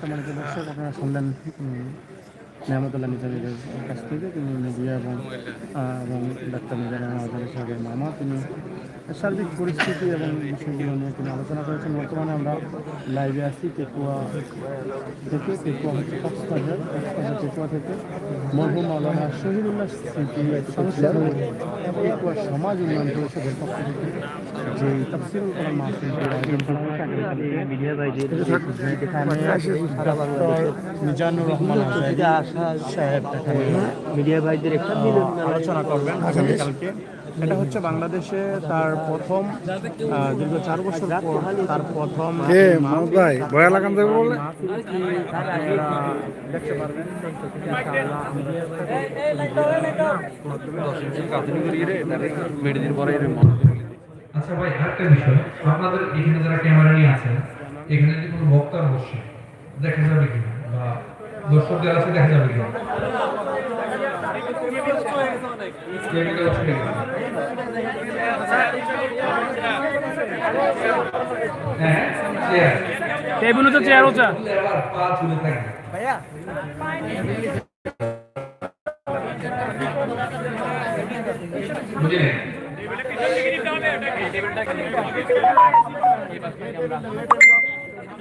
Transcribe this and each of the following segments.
সম্মানিত দর্শক আপনারা শুনলেন নিয়ামতুল্লাহ নিজামীদের কাছ থেকে তিনি মিডিয়া এবং এবং ডাক্তার মিজানুর আজহারি সাহেবের মামা তিনি সার্বিক পরিস্থিতি এবং বিষয়গুলো নিয়ে তিনি আলোচনা করেছেন। বর্তমানে আমরা লাইভে আছি টেকুয়া থেকে টেকুয়া হচ্ছে কক্সবাজার কক্সবাজার টেকুয়া থেকে। মরহুম মাওলানা শহীদুল্লাহ স্মৃতি সংস্থা সমাজ উন্নয়ন পরিষদের পক্ষ থেকে যে তফসিল করার মাহফিল মিজানুর রহমান সাহেব মিডিয়া ভাইদের একটা আলোচনা করবেন আগামীকালকে এটা হচ্ছে বাংলাদেশে তার প্রথম দীর্ঘ চার বছর পর তার প্রথম এ মাহমুদ ভাই? ভয়া লাগান দেবে বলে? দেখতে পারবেন? আচ্ছা ভাই আরেকটা বিষয়। আপনাদের এখানে যারা ক্যামেরা নিয়ে আছেন এখানে যদি কোনো বক্তার বসে? দেখা যাবে কিনা? বা দর্শক যারা আছে দেখা যাবে কিনা টেবিল তো চেয়ার ওচা ঝুলে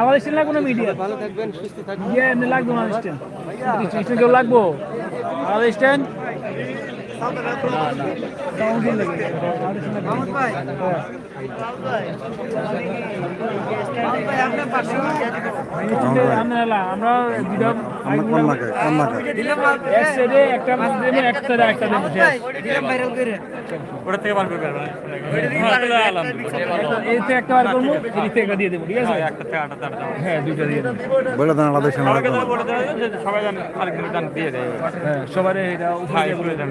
আমাদের স্ট্যান্ড লাগবে না মিডিয়া ভালো থাকবেন সুস্থ থাকবেন। ইয়ে এমনি লাগবে না কেউ লাগবো? আমাদের স্ট্যান্ড আমরা দুটা আমরা এক সাইডে একটা দেবো এক সাইডে একটা দেবো এই থেকে একটা বার করব এই একটা দিয়ে দেবো ঠিক আছে হ্যাঁ দুইটা দিয়ে দেবো বলে দেন আলাদা সেনা লাগবে না। সবাই জান দিয়ে দেয় হ্যাঁ এটা দান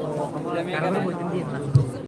我们这个是。